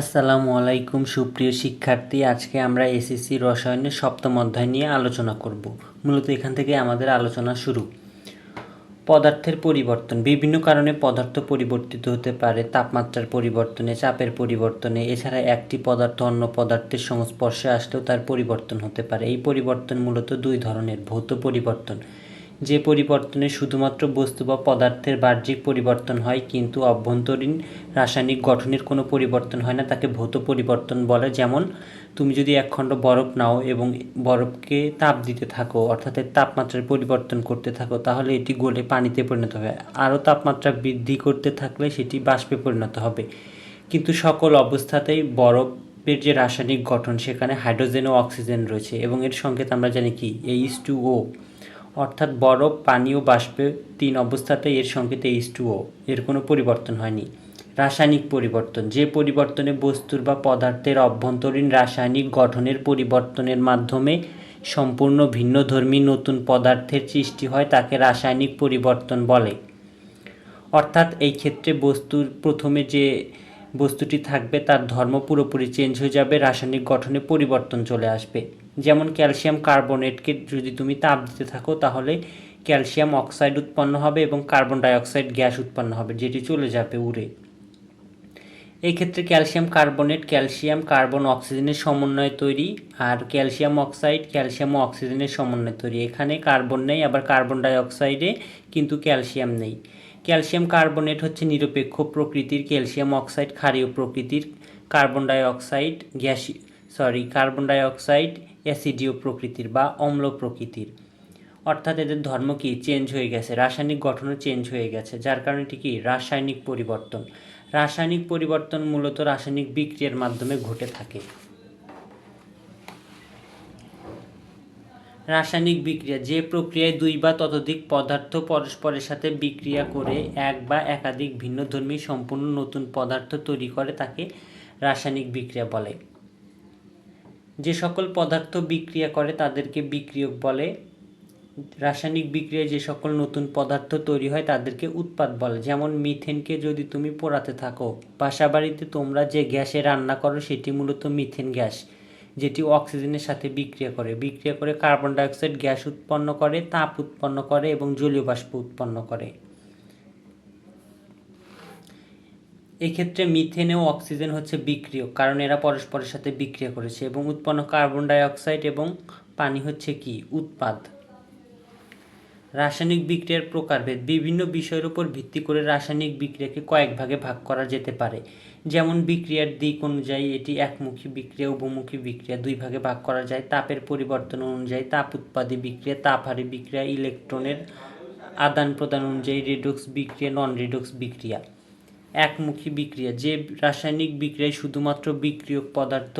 আসসালামু আলাইকুম, সুপ্রিয় শিক্ষার্থী। আজকে আমরা এসএসসি রসায়নের সপ্তম অধ্যায় নিয়ে আলোচনা করব। মূলত এখান থেকে আমাদের আলোচনা শুরু। পদার্থের পরিবর্তন, বিভিন্ন কারণে পদার্থ পরিবর্তিত হতে পারে, তাপমাত্রার পরিবর্তনে, চাপের পরিবর্তনে। এছাড়া একটি পদার্থ অন্য পদার্থের সংস্পর্শে আসলেও তার পরিবর্তন হতে পারে। এই পরিবর্তন মূলত দুই ধরনের, ভৌত পরিবর্তন। যে পরিবর্তনে শুধুমাত্র বস্তু বা পদার্থের বাহ্যিক পরিবর্তন হয়, কিন্তু অভ্যন্তরীণ রাসায়নিক গঠনের কোনো পরিবর্তন হয় না, তাকে ভৌত পরিবর্তন বলে। যেমন, তুমি যদি একখণ্ড বরফ নাও এবং বরফকে তাপ দিতে থাকো, অর্থাৎ এর তাপমাত্রার পরিবর্তন করতে থাকো, তাহলে এটি গলে পানিতে পরিণত হবে আরও তাপমাত্রা বৃদ্ধি করতে থাকলে সেটি বাষ্পে পরিণত হবে। কিন্তু সকল অবস্থাতেই বরফের যে রাসায়নিক গঠন, সেখানে হাইড্রোজেন ও অক্সিজেন রয়েছে এবং এর সংকেত আমরা জানি কি? এইচ টু ও অর্থাৎ বরফ পানি ও বাষ্পে তিন অবস্থাতে এর সংকেত এইচ টু ও এর কোনো পরিবর্তন হয়নি। রাসায়নিক পরিবর্তন। যে পরিবর্তনে বস্তুর বা পদার্থের অভ্যন্তরীণ রাসায়নিক গঠনের পরিবর্তনের মাধ্যমে সম্পূর্ণ ভিন্নধর্মী নতুন পদার্থের সৃষ্টি হয় তাকে রাসায়নিক পরিবর্তন বলে। অর্থাৎ এই ক্ষেত্রে বস্তুর প্রথমে যে বস্তুটি থাকবে তার ধর্ম পুরোপুরি চেঞ্জ হয়ে যাবে, রাসায়নিক গঠনে পরিবর্তন চলে আসবে। যেমন ক্যালসিয়াম কার্বনেটকে যদি তুমি তাপ দিতে থাকো, তাহলে ক্যালসিয়াম অক্সাইড উৎপন্ন হবে এবং কার্বন ডাইঅক্সাইড গ্যাস উৎপন্ন হবে, যেটি চলে যাবে উড়ে। এই ক্ষেত্রে ক্যালসিয়াম কার্বনেট, ক্যালসিয়াম কার্বন অক্সিজেনের সমন্বয়ে তৈরি, আর ক্যালসিয়াম অক্সাইড, ক্যালসিয়াম অক্সিজেনের সমন্বয়ে তৈরি। এখানে কার্বন নেই, আবার কার্বন ডাইঅক্সাইডে কিন্তু ক্যালসিয়াম নেই। ক্যালসিয়াম কার্বনেট হচ্ছে নিরপেক্ষ প্রকৃতির, ক্যালসিয়াম অক্সাইড ক্ষারীয় প্রকৃতির, কার্বন ডাইঅক্সাইড গ্যাসি সরি, কার্বন ডাইঅক্সাইড, অ্যাসিডীয় প্রকৃতির বা অম্ল প্রকৃতির। অর্থাৎ এদের ধর্ম কি? চেঞ্জ হয়ে গেছে, রাসায়নিক গঠনও চেঞ্জ হয়ে গেছে, যার কারণে এটি কি? রাসায়নিক পরিবর্তন। রাসায়নিক পরিবর্তন মূলত রাসায়নিক বিক্রিয়ার মাধ্যমে ঘটে থাকে। রাসায়নিক বিক্রিয়া, যে প্রক্রিয়ায় দুই বা ততোধিক পদার্থ পরস্পরের সাথে বিক্রিয়া করে এক বা একাধিক ভিন্নধর্মী সম্পূর্ণ নতুন পদার্থ তৈরি করে তাকে রাসায়নিক বিক্রিয়া বলে। যে সকল পদার্থ বিক্রিয়া করে তাদেরকে বিক্রিয়ক বলে, রাসায়নিক বিক্রিয়ায় যে সকল নতুন পদার্থ তৈরি হয় তাদেরকে উৎপাদ বলে। যেমন মিথেনকে যদি তুমি পোড়াতে থাকো, বাসাবাড়িতে তোমরা যে গ্যাসে রান্না করো সেটি মূলত মিথেন গ্যাস, যেটি অক্সিজেনের সাথে বিক্রিয়া করে। বিক্রিয়া করে কার্বন ডাইঅক্সাইড গ্যাস উৎপন্ন করে, তাপ উৎপন্ন করে এবং জলীয় বাষ্প উৎপন্ন করে। এক্ষেত্রে মিথেন ও অক্সিজেন হচ্ছে বিক্রিয়ক, কারণ এরা পরস্পরের সাথে বিক্রিয়া করেছে এবং উৎপন্ন কার্বন ডাইঅক্সাইড এবং পানি হচ্ছে কি? উৎপাদ। রাসায়নিক বিক্রিয়ার প্রকারভেদ বিভিন্ন বিষয়ের উপর ভিত্তি করে রাসায়নিক বিক্রিয়াকে কয়েক ভাগে ভাগ করা যেতে পারে। যেমন বিক্রিয়ার দিক অনুযায়ী এটি একমুখী বিক্রিয়া উভমুখী বিক্রিয়া দুই ভাগে ভাগ করা যায়। তাপের পরিবর্তন অনুযায়ী তাপ উৎপাদী বিক্রিয়া, তাপহারী বিক্রিয়া, ইলেকট্রনের আদান প্রদান অনুযায়ী রেডক্স বিক্রিয়া নন রেডক্স বিক্রিয়া। একমুখী বিক্রিয়া। যে রাসায়নিক বিক্রিয়ায় শুধুমাত্র বিক্রিয়ক পদার্থ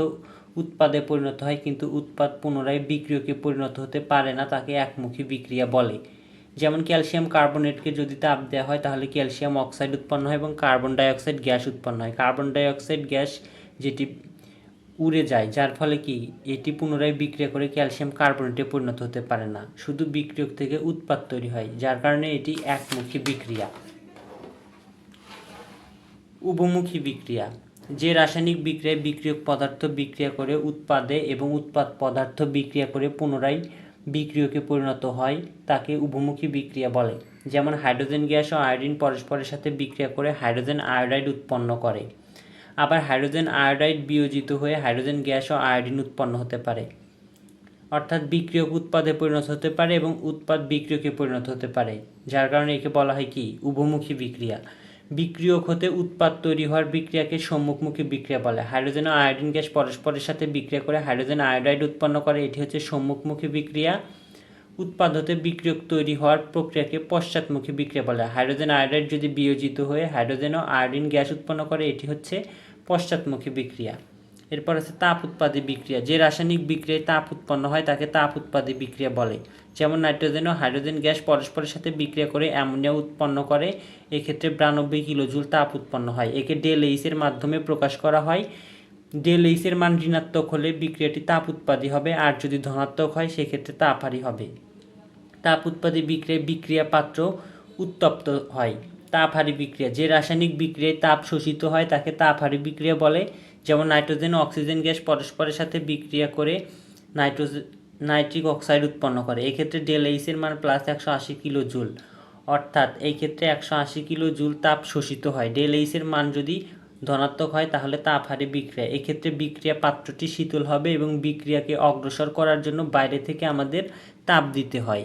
উৎপাদে পরিণত হয়, কিন্তু উৎপাদ পুনরায় বিক্রিয়কে পরিণত হতে পারে না, তাকে একমুখী বিক্রিয়া বলে। যেমন ক্যালসিয়াম কার্বনেটকে যদি তাপ দেওয়া হয়, তাহলে ক্যালসিয়াম অক্সাইড উৎপন্ন হয় এবং কার্বন ডাইঅক্সাইড গ্যাস উৎপন্ন হয়। কার্বন ডাইঅক্সাইড গ্যাস যেটি উড়ে যায়, যার ফলে কি? এটি পুনরায় বিক্রিয়া করে ক্যালসিয়াম কার্বনেটে পরিণত হতে পারে না। শুধু বিক্রিয়ক থেকে উৎপাদ তৈরি হয়, যার কারণে এটি একমুখী বিক্রিয়া। উভমুখী বিক্রিয়া, যে রাসায়নিক বিক্রিয়ায় বিক্রিয়ক পদার্থ বিক্রিয়া করে উৎপাদে এবং উৎপাদ পদার্থ বিক্রিয়া করে পুনরায় বিক্রিয়কে পরিণত হয়, তাকে উপমুখী বিক্রিয়া বলে। যেমন হাইড্রোজেন গ্যাস ও আয়োডিন পরস্পরের সাথে বিক্রিয়া করে হাইড্রোজেন আয়োডাইড উৎপন্ন করে। আবার হাইড্রোজেন আয়োডাইড বিয়োজিত হয়ে হাইড্রোজেন গ্যাস ও আয়োডিন উৎপন্ন হতে পারে। অর্থাৎ বিক্রিয়ক উৎপাদে পরিণত হতে পারে এবং উৎপাদ বিক্রিয়কে পরিণত হতে পারে, যার কারণে একে বলা হয় কি? উভমুখী বিক্রিয়া। বিক্রিয়ক হতে উৎপাদ তৈরি হওয়ার বিক্রিয়াকে সম্মুখমুখী বিক্রিয়া বলে। হাইড্রোজেন ও আয়োডিন গ্যাস পরস্পরের সাথে বিক্রিয়া করে হাইড্রোজেন আয়োডাইড উৎপন্ন করে, এটি হচ্ছে সম্মুখমুখী বিক্রিয়া। উৎপাদ হতে বিক্রিয়ক তৈরি হওয়ার প্রক্রিয়াকে পশ্চাৎমুখী বিক্রিয়া বলে। হাইড্রোজেন আয়োডাইড যদি বিয়োজিত হয়ে হাইড্রোজেন ও আয়োডিন গ্যাস উৎপন্ন করে, এটি হচ্ছে পশ্চাৎমুখী বিক্রিয়া। এরপর আছে তাপ উৎপাদী বিক্রিয়া। যে রাসায়নিক বিক্রিয়ায় তাপ উৎপন্ন হয়, তাকে তাপ উৎপাদী বিক্রিয়া বলে। যেমন নাইট্রোজেন ও হাইড্রোজেন গ্যাস পরস্পরের সাথে বিক্রিয়া করে অ্যামোনিয়া উৎপন্ন করে, এক্ষেত্রে বিরানব্বই কিলোজুল তাপ উৎপন্ন হয়। একে ডেল এইসের মাধ্যমে প্রকাশ করা হয়। ডেল এইসের মান ঋণাত্মক হলে বিক্রিয়াটি তাপ উৎপাদী হবে, আর যদি ধনাত্মক হয়, সেক্ষেত্রে তাপহারী হবে। তাপ উৎপাদী বিক্রিয়ায় বিক্রিয়া পাত্র উত্তপ্ত হয়। তাপহারী বিক্রিয়া। যে রাসায়নিক বিক্রিয়ায় তাপ শোষিত হয়, তাকে তাপহারী বিক্রিয়া বলে। যেমন নাইট্রোজেন ও অক্সিজেন গ্যাস পরস্পরের সাথে বিক্রিয়া করে নাইট্রোজেন নাইট্রিক অক্সাইড উৎপন্ন করে। এক্ষেত্রে ডেল এইচের মান প্লাস একশো আশি কিলো জুল অর্থাৎ এই ক্ষেত্রে একশো আশি কিলো জুল তাপ শোষিত হয়। ডেল এইচের মান যদি ধনাত্মক হয়, তাহলে তাপহারী বিক্রিয়া। এক্ষেত্রে বিক্রিয়া পাত্রটি শীতল হবে এবং বিক্রিয়াকে অগ্রসর করার জন্য বাইরে থেকে আমাদের তাপ দিতে হয়।